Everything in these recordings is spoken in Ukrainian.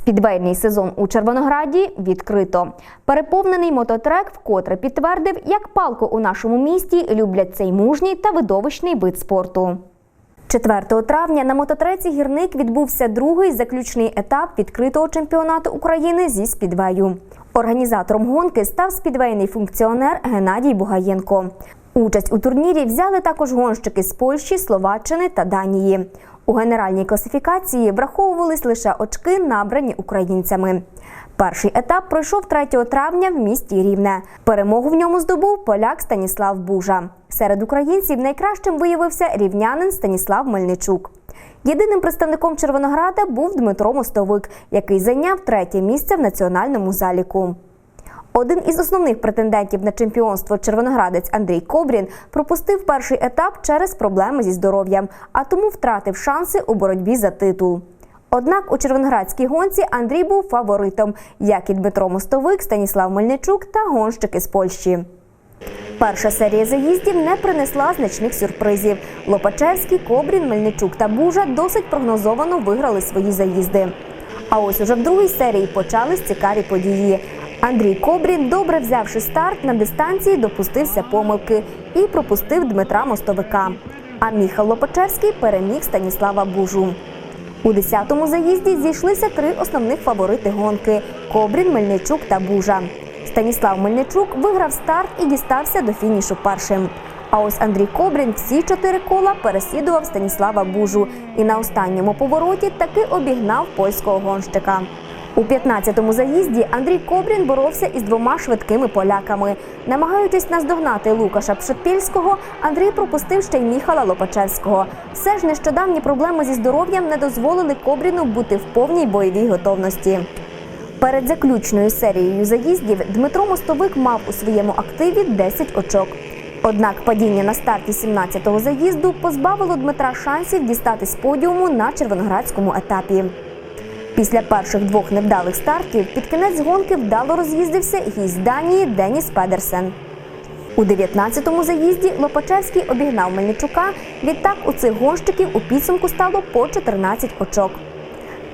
Спідвейний сезон у Червонограді відкрито. Переповнений мототрек вкотре підтвердив, як палко у нашому місті люблять цей мужній та видовищний вид спорту. 4 травня на мототреці гірник відбувся другий заключний етап відкритого чемпіонату України зі спідвею. Організатором гонки став спідвейний функціонер Геннадій Бугаєнко. Участь у турнірі взяли також гонщики з Польщі, Словаччини та Данії. У генеральній класифікації враховувались лише очки, набрані українцями. Перший етап пройшов 3 травня в місті Рівне. Перемогу в ньому здобув поляк Станіслав Бужа. Серед українців найкращим виявився рівнянин Станіслав Мельничук. Єдиним представником Червонограда був Дмитро Мостовик, який зайняв третє місце в національному заліку. Один із основних претендентів на чемпіонство червоноградець Андрій Кобрін пропустив перший етап через проблеми зі здоров'ям, а тому втратив шанси у боротьбі за титул. Однак у червоноградській гонці Андрій був фаворитом, як і Дмитро Мостовик, Станіслав Мельничук та гонщики з Польщі. Перша серія заїздів не принесла значних сюрпризів. Лопачевський, Кобрін, Мельничук та Бужа досить прогнозовано виграли свої заїзди. А ось уже в другій серії почались цікаві події. Андрій Кобрін, добре взявши старт на дистанції, допустився помилки і пропустив Дмитра Мостовика. А Міхал Лопачевський переміг Станіслава Бужу. У 10-му заїзді зійшлися три основних фаворити гонки: Кобрін, Мельничук та Бужа. Станіслав Мельничук виграв старт і дістався до фінішу першим. А ось Андрій Кобрін всі чотири кола переслідував Станіслава Бужу і на останньому повороті таки обігнав польського гонщика. У 15-му заїзді Андрій Кобрін боровся із двома швидкими поляками. Намагаючись наздогнати Лукаша Пшетпільського, Андрій пропустив ще й Міхала Лопачевського. Все ж нещодавні проблеми зі здоров'ям не дозволили Кобріну бути в повній бойовій готовності. Перед заключною серією заїздів Дмитро Мостовик мав у своєму активі 10 очок. Однак падіння на старті 17-го заїзду позбавило Дмитра шансів дістати з подіуму на червоноградському етапі. Після перших двох невдалих стартів під кінець гонки вдало роз'їздився гість Данії Деніс Педерсен. У 19-му заїзді Лопачевський обігнав Мельничука. Відтак у цих гонщиків у підсумку стало по 14 очок.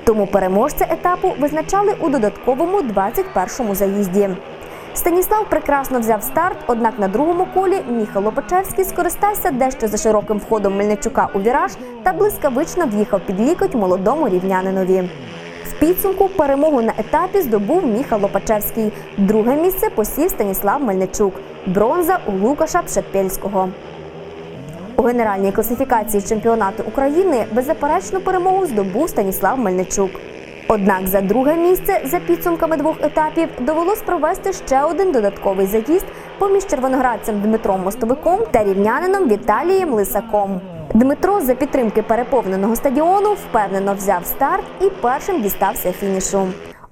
Тому переможця етапу визначали у додатковому 21-му заїзді. Станіслав прекрасно взяв старт, однак на другому колі Міхал Лопачевський скористався дещо за широким входом Мельничука у віраж та блискавично в'їхав під лікоть молодому рівнянинові. Підсумку перемогу на етапі здобув Міхал Лопачевський. Друге місце посів Станіслав Мельничук. Бронза у Лукаша Пшетпельського. У генеральній класифікації чемпіонату України беззаперечну перемогу здобув Станіслав Мельничук. Однак за друге місце за підсумками двох етапів довелось провести ще один додатковий заїзд поміж червоноградцем Дмитром Мостовиком та рівнянином Віталієм Лисаком. Дмитро за підтримки переповненого стадіону впевнено взяв старт і першим дістався фінішу.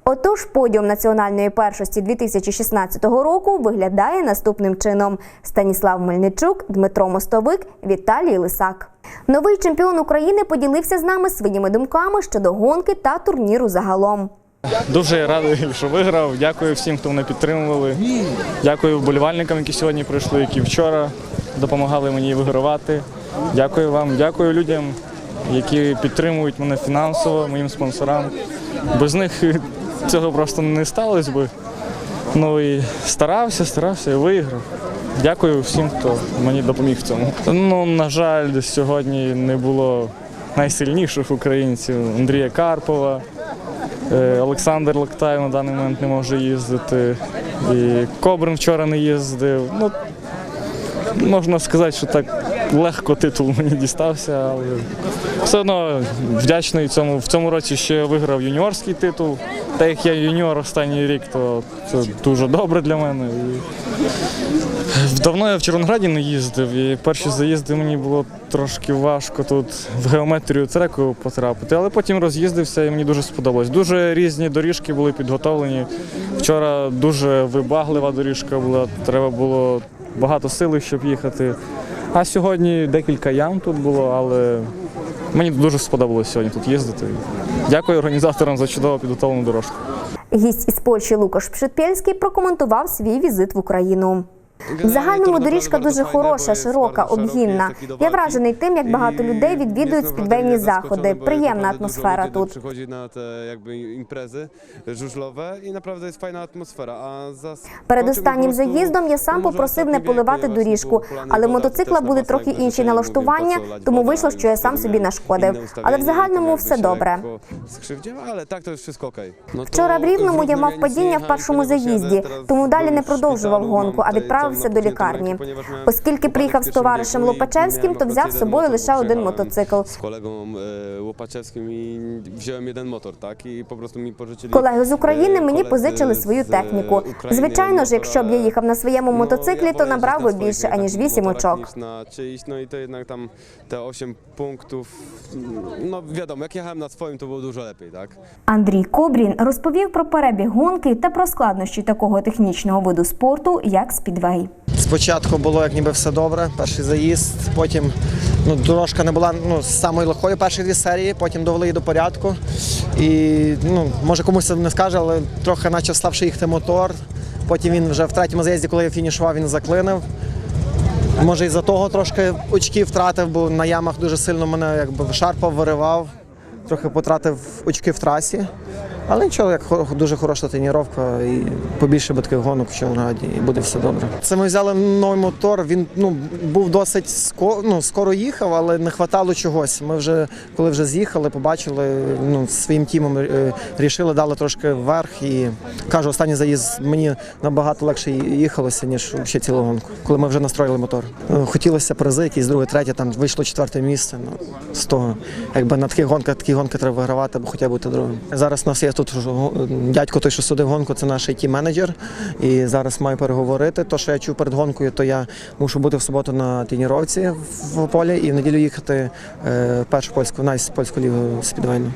Отож, подіум національної першості 2016 року виглядає наступним чином: Станіслав Мельничук, Дмитро Мостовик, Віталій Лисак. Новий чемпіон України поділився з нами своїми думками щодо гонки та турніру загалом. Дуже радий, що виграв. Дякую всім, хто мене підтримували. Дякую вболівальникам, які сьогодні прийшли, які вчора допомагали мені вигравати. Дякую вам, дякую людям, які підтримують мене фінансово, моїм спонсорам. Без них цього просто не сталося би. Ну і старався, старався і виграв. Дякую всім, хто мені допоміг в цьому. Ну, на жаль, сьогодні не було найсильніших українців Андрія Карпова. Е, Олександр Локтаєв на даний момент не може їздити. І Кобрин вчора не їздив. Ну, можна сказати, що так легко титул мені дістався, але все одно вдячний цьому. В цьому році ще виграв юніорський титул. Так як я юніор останній рік, то це дуже добре для мене. І Давно я в Червонограді не їздив, і перші заїзди мені було трошки важко тут в геометрію треку потрапити, але потім роз'їздився і мені дуже сподобалось. Дуже різні доріжки були підготовлені. Вчора дуже вибаглива доріжка була, треба було багато сили, щоб їхати. А сьогодні декілька ям тут було, але мені дуже сподобалось сьогодні тут їздити. Дякую організаторам за чудово підготовлену дорожку. Гість із Польщі Лукаш Пшетпєльський прокоментував свій візит в Україну. В загальному доріжка дуже хороша, широка, об'їмна. Я вражений тим, як багато людей відвідують спідвейні заходи. Приємна атмосфера тут. Żużlowe i naprawdę jest fajna atmosfera. A za Перед останнім заїздом я сам попросив не поливати доріжку, але мотоцикла були трохи інші налаштування, тому вийшло, що я сам собі нашкодив. Але в загальному все добре. No to Вчора в Рівному я мав падіння в першому заїзді, тому далі не продовжував гонку, а mam całą до лікарні. Оскільки приїхав з товаришем Лопачевським, то взяв з собою лише один мотоцикл. E, Łopaczewskim i wziąłem jeden motor, tak? I po prostu mi pożyczyli Колеги з України e, мені позичили свою e, техніку. Звичайно ж, якщо б я їхав на своєму мотоциклі, то набрав би більше аніж takich 8 motorach очок. czyjś, no i to jednak tam te 8 punktów, no wiadomo, jak jechałem na swoim, to było dużo lepiej, tak? Андрій Кобрін розповів про перебіг гонки та про складнощі такого технічного виду спорту, як спідвей. Спочатку було як ніби все добре, перший заїзд, потім ну, дорожка не була ну, самою легкою перші дві серії, потім довели її до порядку. І ну, може комусь це не скаже, але трохи почав слабше їхати мотор. Потім він вже в третьому заїзді, коли я фінішував, він заклинив. Може, із-за того трошки очків втратив, бо на ямах дуже сильно мене якби шарпав, виривав, трохи потратив очки в трасі. Але нічого, як дуже хороша тренування і побільше таких гонок в Чорнограді, і буде все добре. Це ми взяли новий мотор. Він ну був досить ско, ну, скоро їхав, але не вистачало чогось. Ми вже коли вже з'їхали, побачили ну, своїм тімом е, рішили, дали трошки вверх. І кажу, останній заїзд мені набагато легше їхалося, ніж ще цілу гонку, коли ми вже настроїли мотор. Е, Хотілося призи, якісь друге, третє, там вийшло четверте місце. Ну, з того, якби на таких гонках такі гонки треба вигравати, або хоча б бути другим. Зараз у нас є тут дядько, той, що судив гонку, це наш it менеджер І зараз маю переговорити. То, що я чув перед гонкою, то я мушу бути в суботу на тренуровці в полі і в неділю їхати в першу польську, найс польську лігу спідвейну.